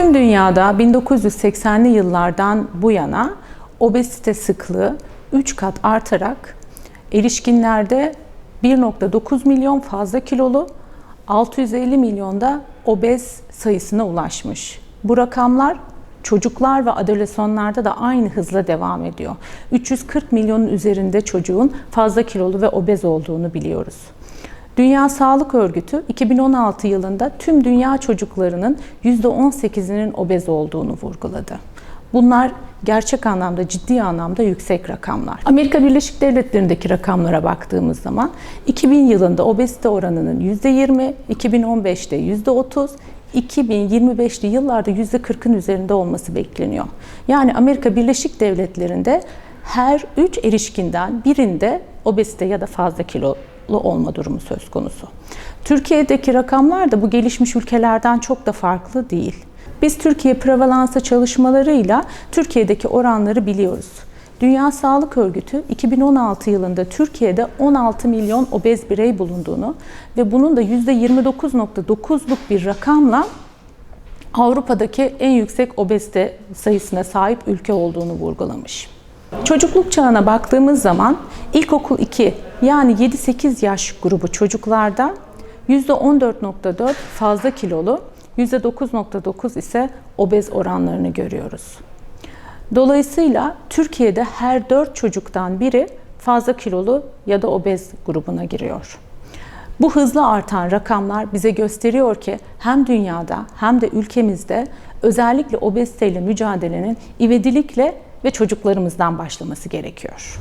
Tüm dünyada 1980'li yıllardan bu yana obezite sıklığı 3 kat artarak erişkinlerde 1.9 milyon fazla kilolu, 650 milyonda obez sayısına ulaşmış. Bu rakamlar çocuklar ve adolesonlarda da aynı hızla devam ediyor. 340 milyonun üzerinde çocuğun fazla kilolu ve obez olduğunu biliyoruz. Dünya Sağlık Örgütü 2016 yılında tüm dünya çocuklarının %18'inin obez olduğunu vurguladı. Bunlar gerçek anlamda, ciddi anlamda yüksek rakamlar. Amerika Birleşik Devletleri'ndeki rakamlara baktığımız zaman 2000 yılında obezite oranının %20, 2015'te %30, 2025'li yıllarda %40'ın üzerinde olması bekleniyor. Yani Amerika Birleşik Devletleri'nde her 3 erişkinden birinde obezite ya da fazla kilo olma durumu söz konusu. Türkiye'deki rakamlar da bu gelişmiş ülkelerden çok da farklı değil. Biz Türkiye prevalansa çalışmalarıyla Türkiye'deki oranları biliyoruz. Dünya Sağlık Örgütü 2016 yılında Türkiye'de 16 milyon obez birey bulunduğunu ve bunun da %29.9'luk bir rakamla Avrupa'daki en yüksek obezite sayısına sahip ülke olduğunu vurgulamış. Çocukluk çağına baktığımız zaman ilkokul 2 yani 7-8 yaş grubu çocuklarda %14.4 fazla kilolu, %9.9 ise obez oranlarını görüyoruz. Dolayısıyla Türkiye'de her 4 çocuktan biri fazla kilolu ya da obez grubuna giriyor. Bu hızlı artan rakamlar bize gösteriyor ki hem dünyada hem de ülkemizde özellikle obeziteyle mücadelenin ivedilikle ve çocuklarımızdan başlaması gerekiyor.